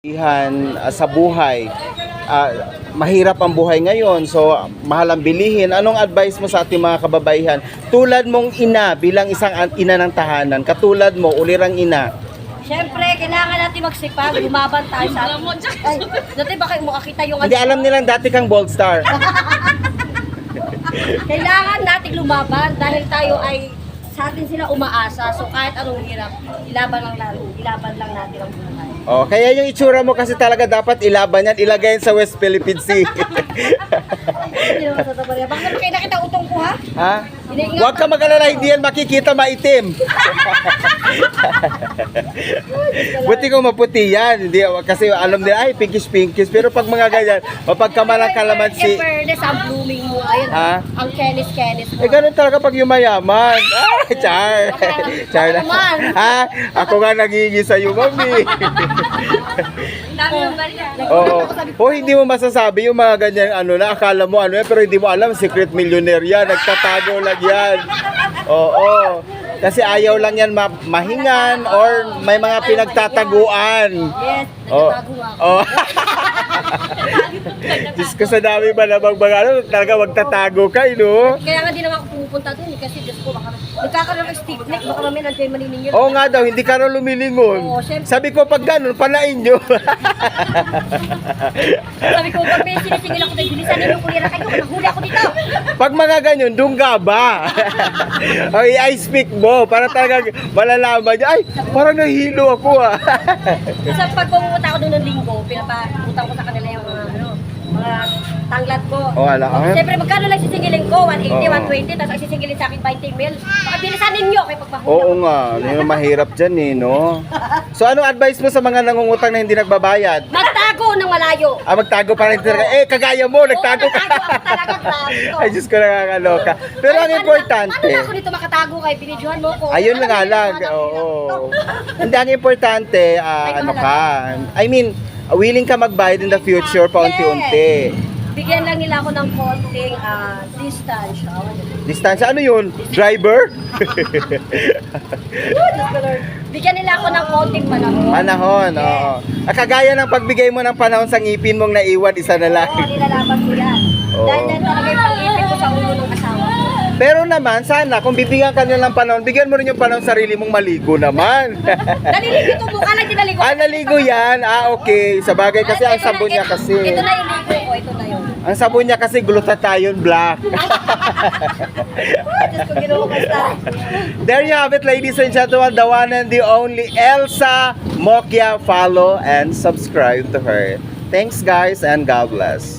Ihan ah, sa buhay. Ah, mahirap ang buhay ngayon, so mahal ang bilihin. Anong advice mo sa ating mga kababaihan? Tulad mong ina bilang isang an- ina ng tahanan, katulad mo, ulirang ina. Siyempre, kailangan natin magsipag, lumaban tayo sa... Ay, dati baka makakita yung... Hindi alam nilang dati kang bold star. Kailangan nating lumaban dahil tayo ay sa atin sila umaasa. So kahit anong hirap, ilaban lang natin, ilaban lang natin ang buhay. Oh, kaya yung itsura mo kasi talaga dapat ilaban yan, ilagay yan sa West Philippine Sea. Hindi naman sa tabarya. Bakit kayo nakita utong ko ha? ha? Huwag ka mag-alala, hindi yan makikita maitim. Buti ko maputi yan. Hindi, kasi alam nila, ay, pinkish-pinkish. Pero pag mga ganyan, mapagkamalang kalamansi. In fairness, ang blooming mo. Ayun, Ha? ang kenis-kenis mo. Eh, ganun talaga pag yumayaman. Ay, char. char na. Ha? Ako nga nagiging sa'yo, mami. Dami ng barya. Oo. O hindi mo masasabi yung mga ganyan ano na akala mo ano yan pero hindi mo alam secret millionaire yan. Nagtatago lang yan. Oo. Kasi ayaw lang yan ma- mahingan or may mga pinagtataguan. Yes, Oh. Oh. Diyos ko sa dami ba namang mga ano, talaga magtatago ka, eh, no? Kaya nga di naman ako pumupunta doon eh, kasi Diyos ko, baka nagkakaroon ng stiff neck, baka mamaya nandiyan maniningil. Oo nga daw, hindi ka raw lumilingon. Oo, syempre. Sabi ko, pag ganun, palain nyo. Sabi ko, pag may sinisingil ako tayo, bilisan ninyo kulira kayo, nahuli ako dito. Pag mga ganyan, dungga ba? Ay, I speak mo para talaga malalaman niya, ay, parang nahilo ako ah. Kasi pag pumunta ako doon ng linggo, pinapakutang ko sa kanila yung mga, ano, mga tanglad ko. Oh, ala, ah. Siyempre, magkano lang sisingilin ko? 180, Oo. 120, tapos ang sisingilin sa akin 20 mil. Baka bilisan ninyo kay pagpahuli. Oo nga, yun ang mahirap dyan eh, no? So, anong advice mo sa mga nangungutang na hindi nagbabayad? Magtago ng malayo. Ah, magtago para hindi talaga, eh, kagaya mo, nagtago ka. Oo, nagtago ako talaga, grabe to. Ay, Diyos ko, nakakaloka. Pero ang paano- importante, Paano na ako dito makatago kay binidyohan mo ko? Ayun Alam na nga mo, lang, mga oo. Hindi, ang importante, ah, Ay, ano ka, I mean, willing ka magbayad in the future paunti-unti. Bigyan lang nila ako ng konting ah, distance. Ah, Distansya, ano yun? Driver? Bigyan nila ako ng konting panahon. Panahon, oo. Ah, kagaya ng pagbigay mo ng panahon sa ngipin mong naiwan, isa na lang. Oo, nilalaban ko yan. Oo. Dahil Pero naman, sana, kung bibigyan ka nila ng panahon, bigyan mo rin yung panahon sarili mong maligo naman. Naliligo ito, mukha lang dinaligo. ah, naligo yan? Ah, okay. Sa bagay kasi, ang sabon niya kasi. Ito na yung ligo ko, ito na yun. Ang sabon niya kasi glutathione black. Ko, ko. There you have it, ladies and gentlemen, the one and the only Elsa Mokia. Follow and subscribe to her. Thanks, guys, and God bless.